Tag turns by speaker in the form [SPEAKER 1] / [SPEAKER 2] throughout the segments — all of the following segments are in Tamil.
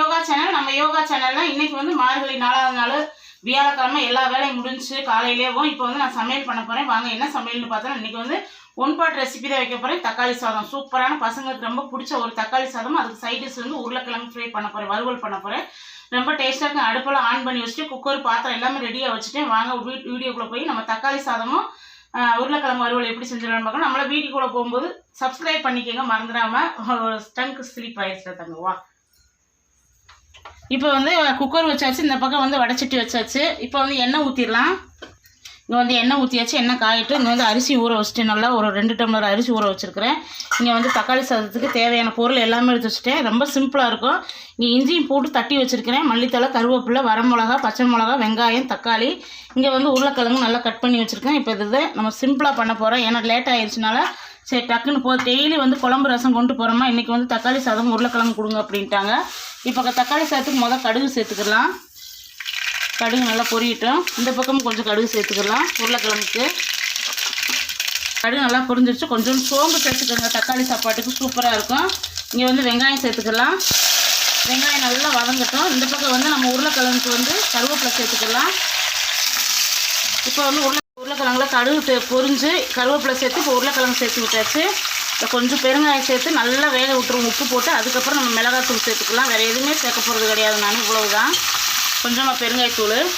[SPEAKER 1] யோகா சேனல் நம்ம யோகா சேனல்ல இன்னைக்கு வந்து மார்கழி நாலாவது நாள் வியாழக்கிழமை எல்லா வேலையும் முடிஞ்சு காலையிலேவும் இப்போ வந்து நான் சமையல் பண்ண போறேன். வாங்க என்ன சமையல்னு பார்த்தோன்னா இன்னைக்கு வந்து ஒன் பாட் ரெசிபி தான் வைக்க போறேன். தக்காளி சாதம். சூப்பரான பசங்களுக்கு ரொம்ப பிடிச்ச ஒரு தக்காளி சாதம் அதுக்கு சைட் வந்து உருளைக்கிழங்கு ஃப்ரை பண்ண போறேன். வறுவல் பண்ண போறேன். ரொம்ப டேஸ்ட்டாக இருக்கும் அடுப்பெல்லாம் ஆன் பண்ணி வச்சுட்டு குக்கர் பாத்திரம் எல்லாமே ரெடியாக வச்சுட்டேன் வாங்க வீ- வீடியோக்குள்ள போய் நம்ம தக்காளி சாதமும் உருளைக்கிழங்கு வறுவல் எப்படி செஞ்சிடலாம் பார்க்கணும் நம்மள வீடியோக்குள்ள போகும்போது சப்ஸ்கிரைப் பண்ணிக்கோங்க. மறந்துடாம ஒரு ஸ்டங்க் ஸ்லீப் ஆயிடுச்சு தங்கவா இப்போ வந்து குக்கர் வச்சாச்சு இந்த பக்கம் வந்து வடைச்சட்டி வச்சாச்சு. இப்போ வந்து எண்ணெய் ஊற்றிடலாம் இங்கே வந்து எண்ணெய் ஊற்றியாச்சு எண்ணெய் காயிட்டு இங்கே வந்து அரிசி ஊற வச்சுட்டு நல்லா ஒரு ரெண்டு டம்ளர் அரிசி ஊற வச்சுருக்கிறேன். இங்கே வந்து தக்காளி சாதத்துக்கு தேவையான பொருள் எல்லாமே எடுத்து வச்சுட்டேன். ரொம்ப சிம்பிளாக இருக்கும். இங்கே இஞ்சியும் போட்டு தட்டி வச்சுருக்கிறேன். மல்லித்தலை கருவேப்பிலை வரமிளகா பச்சை மிளகா வெங்காயம் தக்காளி. இங்கே வந்து உருளைக்கிழங்கு நல்லா கட் பண்ணி வச்சுருக்கேன். இப்போ இது நம்ம சிம்பிளாக பண்ண போகிறோம் ஏன்னா லேட் ஆயிடுச்சுனால சரி டக்குன்னு போ. டெய்லி வந்து குழம்பு ரசம் கொண்டு போகிறோமா இன்றைக்கி வந்து தக்காளி சாதம் உருளைக்கிழங்கு கொடுங்க அப்படின்ட்டாங்க. இப்போ தக்காளி சாதத்துக்கு முதல் கடுகு சேர்த்துக்கலாம். கடுகு நல்லா பொரியட்டும். இந்த பக்கமும் கொஞ்சம் கடுகு சேர்த்துக்கலாம் உருளைக்கிழங்குக்கு. கடுகு நல்லா பொரிஞ்சிருச்சு. கொஞ்சம் சோம்பு சேர்த்துக்கோங்க. தக்காளி சாப்பாட்டுக்கு சூப்பராக இருக்கும். இங்கே வந்து வெங்காயம் சேர்த்துக்கலாம். வெங்காயம் நல்லா வதங்கட்டும். இந்த பக்கம் வந்து நம்ம உருளைக்கிழங்குக்கு வந்து கருவேப்பிலை சேர்த்துக்கலாம். இப்போ வந்து உருளை உருளைக்கிழங்குலாம் கடுகு தே- பொரிஞ்சு கருவேப்பிலை சேர்த்து இப்போ உருளைக்கிழங்கு சேர்த்து விட்டாச்சு. இப்போ கொஞ்சம் பெருங்காயம் சேர்த்து நல்லா வேக விட்டுருவோம். உப்பு போட்டு அதுக்கப்புறம் நம்ம மிளகாத்தூள் சேர்த்துக்கலாம். வேறு எதுவுமே சேர்க்க போகிறது கிடையாது நான் இவ்வளவுதான். கொஞ்சமாக பெருங்காயத்தூள்.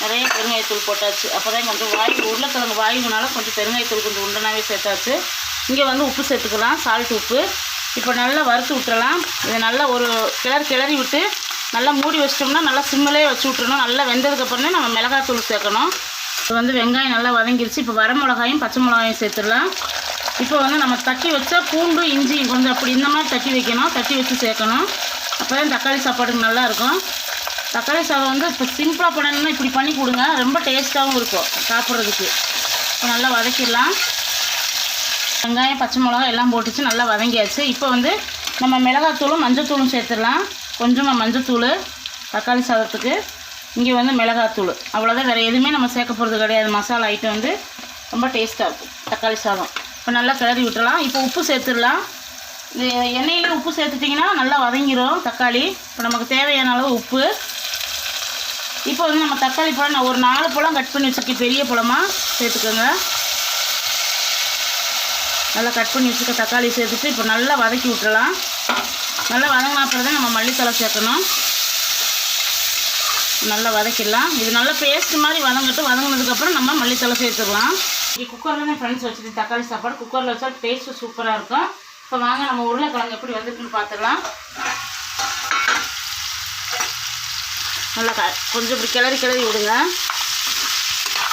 [SPEAKER 1] நிறைய பெருங்காயத்தூள் போட்டாச்சு. அப்போ தான் கொஞ்சம் வாயு உருளைக்கிழங்கு வாயுனால கொஞ்சம் பெருங்காயத்தூள் கொஞ்சம் உண்டனாவே சேர்த்தாச்சு. இங்கே வந்து உப்பு சேர்த்துக்கலாம். சால்ட் உப்பு. இப்போ நல்லா வறுத்து விட்டுறலாம். இதை நல்லா ஒரு கிளறி கிளறி விட்டு நல்லா மூடி வச்சிட்டோம்னா நல்லா சிம்மிலே வச்சு விட்டுறணும். நல்லா வெந்ததுக்கப்புறமே நம்ம மிளகாத்தூள் சேர்க்கணும். இப்போ வந்து வெங்காயம் நல்லா வதங்கிருச்சு. இப்போ வர மிளகாயும் பச்சை மிளகாயும் சேர்த்துடலாம். இப்போ வந்து நம்ம தட்டி வச்சா பூண்டு இஞ்சி கொஞ்சம் அப்படி இந்த மாதிரி தட்டி வைக்கணும். தட்டி வச்சு சேர்க்கணும். அப்போ தான் தக்காளி சாப்பாடுக்கு நல்லாயிருக்கும் தக்காளி சாதம் வந்து இப்போ சிம்பிளாக பண்ணணும்னா இப்படி பண்ணி கொடுங்க. ரொம்ப டேஸ்ட்டாகவும் இருக்கும் சாப்பிட்றதுக்கு. இப்போ நல்லா வதக்கிடலாம். வெங்காயம் பச்சை மிளகா எல்லாம் போட்டுச்சு. நல்லா வதங்கியாச்சு. இப்போ வந்து நம்ம மிளகாத்தூளும் மஞ்சத்தூளும் சேர்த்துடலாம். கொஞ்சமாக மஞ்சத்தூள் தக்காளி சாதத்துக்கு இங்கே வந்து மிளகாத்தூள். அவ்வளோதான் வேறு எதுவுமே நம்ம சேர்க்க போகிறது கிடையாது. மசாலா ஐட்டம் வந்து ரொம்ப டேஸ்ட்டாக இருக்கும். தக்காளி சாதம். இப்போ நல்லா கிளறி விட்டுலாம் இப்போ உப்பு சேர்த்துடலாம். இது எண்ணெயிலே உப்பு சேர்த்துட்டிங்கன்னா நல்லா வதங்கிடும் தக்காளி. இப்போ நமக்கு தேவையான அளவு உப்பு. இப்போ வந்து நம்ம தக்காளி பழம் நான் ஒரு நாலு பழம் கட் பண்ணி வச்சுருக்கேன். பெரிய பழமாக சேர்த்துக்கோங்க. நல்லா கட் பண்ணி வச்சுருக்க தக்காளி சேர்த்துட்டு இப்போ நல்லா வதக்கி விட்டுறலாம். நல்லா வதங்கின அப்புறம் தான் நம்ம மல்லித்தலை சேர்க்கணும். நல்லா வதக்கிடலாம். இது நல்லா பேஸ்ட் மாதிரி வதங்கட்டும். வதங்கினதுக்கப்புறம் நம்ம மல்லித்தலை சேர்த்துக்கலாம். இங்கே குக்கரில் தான் ஃப்ரெண்ட்ஸ் வச்சுருக்கேன் தக்காளி சாப்பாடு. குக்கரில் வச்சா டேஸ்ட்டு சூப்பராக இருக்கும். இப்போ வாங்க நம்ம உருளைக்கிழங்கு எப்படி வந்திருக்குன்னு பார்த்துக்கலாம் நல்லா க கொஞ்சம் இப்படி கிளறி கிளறி விடுங்க.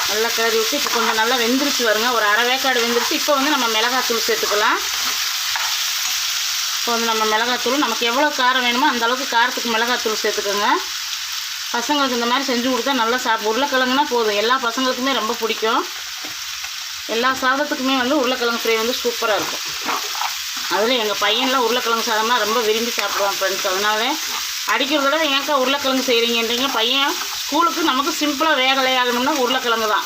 [SPEAKER 1] நல்லா கிளறி விட்டு இப்போ கொஞ்சம் நல்லா வெந்துருச்சு வருங்க ஒரு அரை வேக்காடு வெந்துருச்சு. இப்போ வந்து நம்ம மிளகாத்தூள் சேர்த்துக்கலாம். இப்போ வந்து நம்ம மிளகாத்தூள் நமக்கு எவ்வளோ காரம் வேணுமோ அந்த அளவுக்கு காரத்துக்கு மிளகாத்தூள் சேர்த்துக்கோங்க. பசங்களுக்கு இந்த மாதிரி செஞ்சு கொடுத்தா நல்லா சாப் உருளைக்கிழங்குனா போதும். எல்லா பசங்களுக்குமே ரொம்ப பிடிக்கும். எல்லா சாதத்துக்குமே வந்து உருளைக்கிழங்கு ஃப்ரை வந்து சூப்பராக இருக்கும். அதில் எங்கள் பையன்லாம் உருளைக்கிழங்கு சாதம்னா ரொம்ப விரும்பி சாப்பிடுவான் ஃப்ரெண்ட்ஸ் அதனால அடிக்கிற தடவை ஏன்க்கா உருளைக்கிழங்கு செய்கிறீங்கன்றீங்க பையன் ஸ்கூலுக்கு நமக்கு சிம்பிளாக வேகலையாகணும்னா உருளைக்கிழங்கு தான்.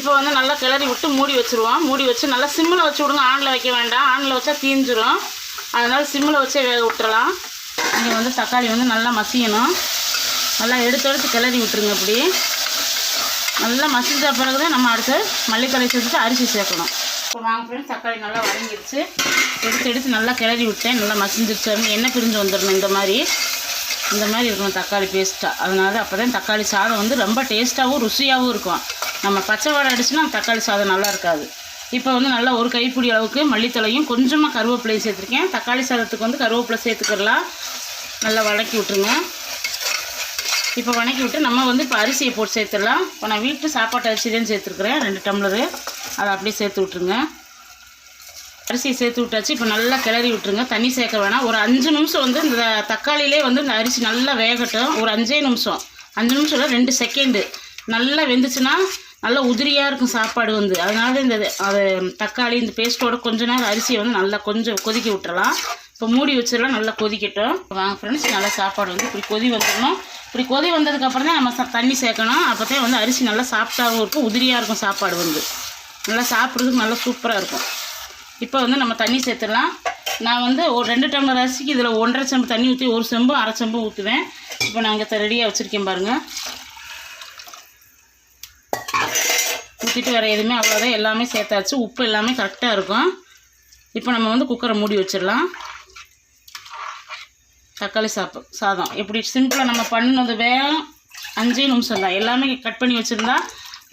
[SPEAKER 1] இப்போ வந்து நல்லா கிளறி விட்டு மூடி வச்சுருவோம் மூடி வச்சு நல்லா சிம்மில் வச்சு விடுங்க. ஆனில் வைக்க வேண்டாம். ஆனில் வச்சா தீஞ்சிரும் அதனால் சிம்மில் வச்சே வேக விட்டுறலாம் இங்கே வந்து தக்காளி வந்து நல்லா மசியணும். நல்லா எடுத்து எடுத்து கிளறி விட்டுருங்க இப்படி. நல்லா மசிஞ்ச பிறகு தான் நம்ம அடுத்து மல்லித்தலை சேர்த்துட்டு அரிசி சேர்க்கணும். இப்போ வாங்க ஃப்ரெண்ட்ஸ் தக்காளி நல்லா வதங்கிடுச்சு எடுத்து எடுத்து நல்லா கிளறி விட்டேன். நல்லா மசிஞ்சிருச்சு. எண்ணெய் பிரிஞ்சு வந்துடணும் இந்த மாதிரி. இந்த மாதிரி இருக்கணும் தக்காளி பேஸ்ட்டாக அதனால அப்போ தான் தக்காளி சாதம் வந்து ரொம்ப டேஸ்ட்டாகவும் ருசியாகவும் இருக்கும். நம்ம பச்சை வடை அடிச்சுன்னா தக்காளி சாதம் நல்லா இருக்காது. இப்போ வந்து நல்லா ஒரு கைப்பிடி அளவுக்கு மல்லித்தலையும் கொஞ்சமாக கருவேப்பிலையும் சேர்த்துருக்கேன். தக்காளி சாதத்துக்கு வந்து கருவேப்பிலை சேர்த்துக்கிறலாம். நல்லா வதக்கி விட்டுருங்க. இப்போ வணக்கி விட்டு நம்ம வந்து இப்போ அரிசியை போட்டு சேர்த்துடலாம். இப்போ நான் வீட்டு சாப்பாட்டு அரிசி தான் சேர்த்துருக்குறேன். ரெண்டு டம்ளரு. அதை அப்படியே சேர்த்து விட்ருங்க அரிசியை சேர்த்து விட்டாச்சு. இப்போ நல்லா கிளறி விட்டுருங்க. தண்ணி சேர்க்க வேணாம். ஒரு அஞ்சு நிமிஷம் வந்து இந்த தக்காளியிலே வந்து இந்த அரிசி நல்லா வேகட்டும். ஒரு அஞ்சே நிமிஷம். அஞ்சு நிமிஷம் இல்லை ரெண்டு செகண்டு நல்லா வெந்துச்சுன்னா நல்லா உதிரியாக இருக்கும் சாப்பாடு வந்து. அதனால இந்த அது தக்காளி இந்த பேஸ்ட்டோட கொஞ்ச நேரம் அரிசியை வந்து நல்லா கொஞ்சம் கொதிக்க விட்டுறலாம். இப்போ மூடி வச்சிடலாம் நல்லா கொதிக்கட்டும். வாங்க ஃப்ரெண்ட்ஸ் நல்லா சாப்பாடு வந்து இப்படி கொதி வந்துடணும். இப்படி கொதி வந்ததுக்கப்புறம் தான் நம்ம ச- தண்ணி சேர்க்கணும். அப்போ தான் வந்து அரிசி நல்லா சாஃப்டாகவும் இருக்கும் உதிரியாக இருக்கும் சாப்பாடு வந்து. நல்லா சாப்பிட்றதுக்கு நல்லா சூப்பராக இருக்கும். இப்போ வந்து நம்ம தண்ணி சேர்த்துடலாம். நான் வந்து ஒரு ரெண்டு டம்ளர் அரிசிக்கு இதில் ஒன்றரை செம்பு தண்ணி ஊற்றி ஒரு செம்பு அரை செம்பு ஊற்றுவேன் இப்போ நான் இங்கே ரெடியாக வச்சுருக்கேன் பாருங்கள் ஊற்றிட்டு வேறு எதுவுமே அவ்வளோதான். எல்லாமே சேர்த்தாச்சு. உப்பு எல்லாமே கரெக்டாக இருக்கும். இப்போ நம்ம வந்து குக்கரை மூடி வச்சிடலாம். தக்காளி சாப்பு சாதம். இப்படி சிம்பிளாக நம்ம பண்ணது வேகம் அஞ்சே நிமிஷம் தான். எல்லாமே கட் பண்ணி வச்சுருந்தா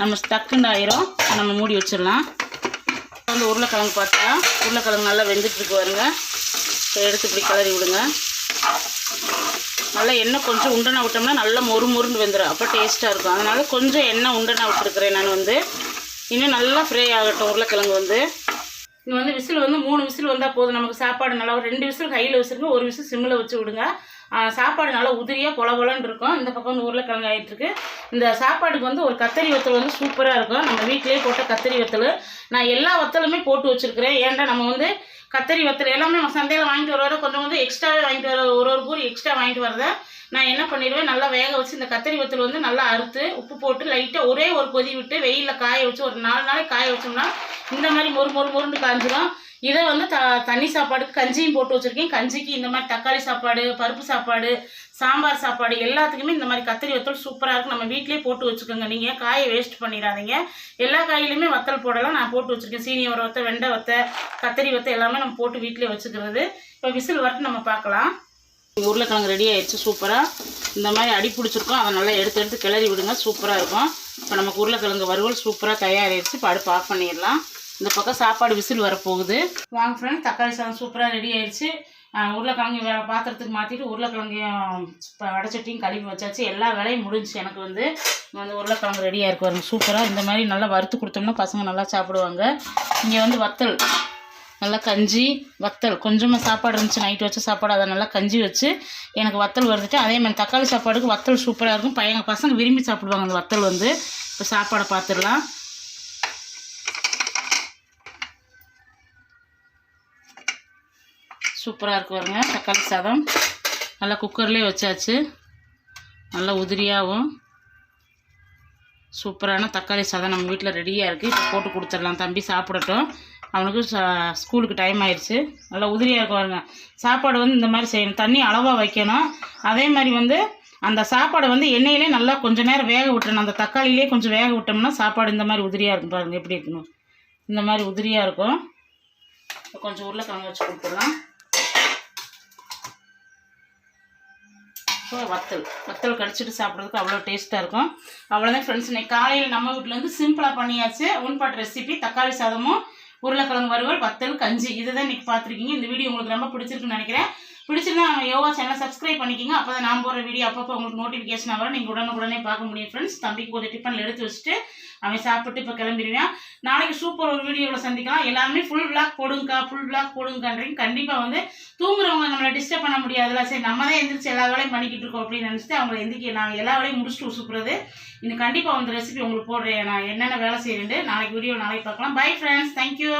[SPEAKER 1] நம்ம டக்குன்னு ஆயிரும். நம்ம மூடி வச்சிடலாம். வந்து உருளைக்கிழங்கு பார்த்தா உருளைக்கிழங்கு நல்லா வெந்துட்டுருக்கு வருங்க எடுத்து இப்படி கிளறி விடுங்க. நல்லா எண்ணெய் கொஞ்சம் உண்டனை விட்டோம்னா நல்லா மொறு மொறுன்னு வெந்துடும் அப்போ டேஸ்ட்டாக இருக்கும். அதனால் கொஞ்சம் எண்ணெய் உண்டனை விட்டுருக்குறேன் நான் வந்து. இன்னும் நல்லா ஃப்ரை ஆகட்டும் உருளைக்கிழங்கு வந்து. இங்கே வந்து விசில் வந்து மூணு விசில் வந்தால் போதும். நமக்கு சாப்பாடு நல்லா ஒரு ரெண்டு விசில் கையில் வச்சுருங்க ஒரு விசில் சிம்மில் வச்சு விடுங்க. சாப்பாடு நல்லா உதிரியாக பொல பொலன்னு இருக்கும். இந்த பக்கம் வந்து உருளைக்கிழங்கு ஆகிட்டுருக்கு இந்த சாப்பாடுக்கு வந்து ஒரு கத்தரி வத்தல் வந்து சூப்பராக இருக்கும். நம்ம வீட்டிலேயே போட்ட கத்தரி வத்தல். நான் எல்லா வத்தலுமே போட்டு வச்சுருக்கிறேன். ஏன்டா நம்ம வந்து கத்தரி வத்தல் எல்லாமே நம்ம சந்தையில் வாங்கிட்டு வர வர கொஞ்சம் வந்து எக்ஸ்ட்ராவே வாங்கிட்டு வர ஒரு ஒரு பூரி எக்ஸ்ட்ரா வாங்கிட்டு வரதை நான் என்ன பண்ணிடுவேன்? நல்லா வேக வச்சு இந்த கத்தரி வத்தல் வந்து நல்லா அறுத்து உப்பு போட்டு லைட்டாக ஒரே ஒரு கொதி விட்டு வெயிலில் காய வச்சு ஒரு நாலு நாளைக்கு காய வச்சோம்னா இந்த மாதிரி மொறு மொறு மொறுன்னு காஞ்சிடும் இதை வந்து த தண்ணி சாப்பாடுக்கு கஞ்சியும் போட்டு வச்சுருக்கேன். கஞ்சிக்கு இந்த மாதிரி தக்காளி சாப்பாடு பருப்பு சாப்பாடு சாம்பார் சாப்பாடு எல்லாத்துக்குமே இந்த மாதிரி கத்திரி வத்தல் சூப்பராக இருக்கும் நம்ம வீட்டிலேயே போட்டு வச்சுக்கோங்க. நீங்கள் காயை வேஸ்ட் பண்ணிடாதீங்க. எல்லா காயிலுமே வத்தல் போடலாம். நான் போட்டு வச்சுருக்கேன். சீனி ஒரு வத்தை வெண்டை வத்தை கத்திரி வத்தை எல்லாமே நம்ம போட்டு வீட்டிலே வச்சுக்கிறது. இப்போ விசில் வரட்டு நம்ம பார்க்கலாம். உருளைக்கிழங்கு ரெடி ஆயிடுச்சு. சூப்பராக இந்த மாதிரி அடி பிடிச்சிருக்கோம். அதை நல்லா எடுத்து எடுத்து கிளறி விடுங்க. சூப்பராக இருக்கும். இப்போ நமக்கு உருளைக்கிழங்கு வறுவல் சூப்பராக தயாராகிடுச்சு இப்போ அடுப்பு ஆஃப் பண்ணிடலாம். இந்த பக்கம் சாப்பாடு விசில் வரப்போகுது. வாங்க ஃப்ரெண்ட்ஸ் தக்காளி சாதம் சூப்பராக ரெடி ஆயிடுச்சு. உருளைக்கிழங்கு வேற பாத்திரத்துக்கு மாற்றிட்டு உருளைக்கிழங்கையும் இப்போ வடச்சட்டியும் கழுவி வச்சாச்சு. எல்லா வேலையும் முடிஞ்சிச்சு எனக்கு வந்து வந்து உருளைக்கிழங்கு ரெடியாக இருக்கு பாருங்க சூப்பராக இந்த மாதிரி நல்லா வறுத்து கொடுத்தோம்னா பசங்க நல்லா சாப்பிடுவாங்க. இங்கே வந்து வத்தல் நல்லா கஞ்சி வத்தல். கொஞ்சமாக சாப்பாடு இருந்துச்சு நைட்டு வச்ச சாப்பாடு அதை நல்லா கஞ்சி வச்சு எனக்கு வத்தல் வருதுட்டு அதே மாதிரி தக்காளி சாப்பாடுக்கு வத்தல் சூப்பராக இருக்கும். பையன் பசங்க விரும்பி சாப்பிடுவாங்க அந்த வத்தல் வந்து. இப்போ சாப்பாடை பார்த்துடலாம். சூப்பராக இருக்கு பாருங்க. தக்காளி சாதம். நல்லா குக்கர்லேயே வச்சாச்சு. நல்லா உதிரியாகவும் சூப்பரான தக்காளி சாதம் நம்ம வீட்டில் ரெடியாக இருக்குது இப்போ போட்டு கொடுத்துடலாம். தம்பி சாப்பிடட்டும். அவனுக்கு ஸ்கூலுக்கு டைம் ஆயிடுச்சு. நல்லா உதிரியாக இருக்கும் பாருங்க. சாப்பாடு வந்து இந்த மாதிரி செய்யணும். தண்ணி அளவாக வைக்கணும். அதே மாதிரி வந்து அந்த சாப்பாடை வந்து எண்ணெயிலே நல்லா கொஞ்சம் நேரம் வேக விட்டுறணும். அந்த தக்காளியிலே கொஞ்சம் வேக விட்டோம்னா சாப்பாடு இந்த மாதிரி உதிரியாக இருக்கும் பாருங்கள் எப்படி இருக்கணும் இந்த மாதிரி உதிரியாக இருக்கும். கொஞ்சம் உருளைக்கிழங்கு வச்சு கொடுத்துடலாம். ஸோ வத்தல். வத்தல் கடிச்சிட்டு சாப்பிட்றதுக்கு அவ்வளோ டேஸ்ட்டாக இருக்கும். அவ்வளோதான் ஃப்ரெண்ட்ஸ் இன்னைக்கு காலையில் நம்ம வீட்டிலேருந்து சிம்பிளாக பண்ணியாச்சு. ஒன்பாட் ரெசிபி தக்காளி சாதமும் உருளைக்கிழங்கு வறுவல் வத்தல் கஞ்சி. இதுதான் இன்றைக்கி பார்த்துருக்கீங்க. இந்த வீடியோ உங்களுக்கு ரொம்ப பிடிச்சிருக்குன்னு நினைக்கிறேன். பிடிச்சிருந்தா நம்ம யோகா சேனல் சப்ஸ்கிரைப் பண்ணிக்கோங்க. அப்போ தான் நான் போகிற வீடியோ அப்பப்போ உங்களுக்கு நோட்டிஃபிகேஷன் வரும். நீங்கள் உடனுக்குடனே பார்க்க முடியும் ஃப்ரெண்ட்ஸ் தம்பிக்கு கொஞ்சம் டிஃபனில் எடுத்து வச்சுட்டு அவன் சாப்பிட்டு இப்போ கிளம்பிடுவேன் நாளைக்கு சூப்பர் ஒரு வீடியோவில் சந்திக்கலாம். எல்லாருமே ஃபுல் பிளாக் போடுங்கக்கா ஃபுல் பிளாக் போடுங்கன்றீங்க. கண்டிப்பாக வந்து தூங்குறவங்க நம்மளை டிஸ்டர்ப் பண்ண முடியாதுல சரி நம்ம தான் எந்திரிச்சு எல்லா வேலையும் பண்ணிக்கிட்டு இருக்கோம் அப்படின்னு நினச்சிட்டு அவங்களை எந்திரிக்க நான் எல்லா வேலையும் முடிச்சுட்டு சூப்புறது இன்னும் கண்டிப்பாக அந்த ரெசிபி உங்களுக்கு போடுறேன். நான் என்னென்ன வேலை செய்யறேன் நாளைக்கு வீடியோ நாளைக்கு பார்க்கலாம். Bye friends thank you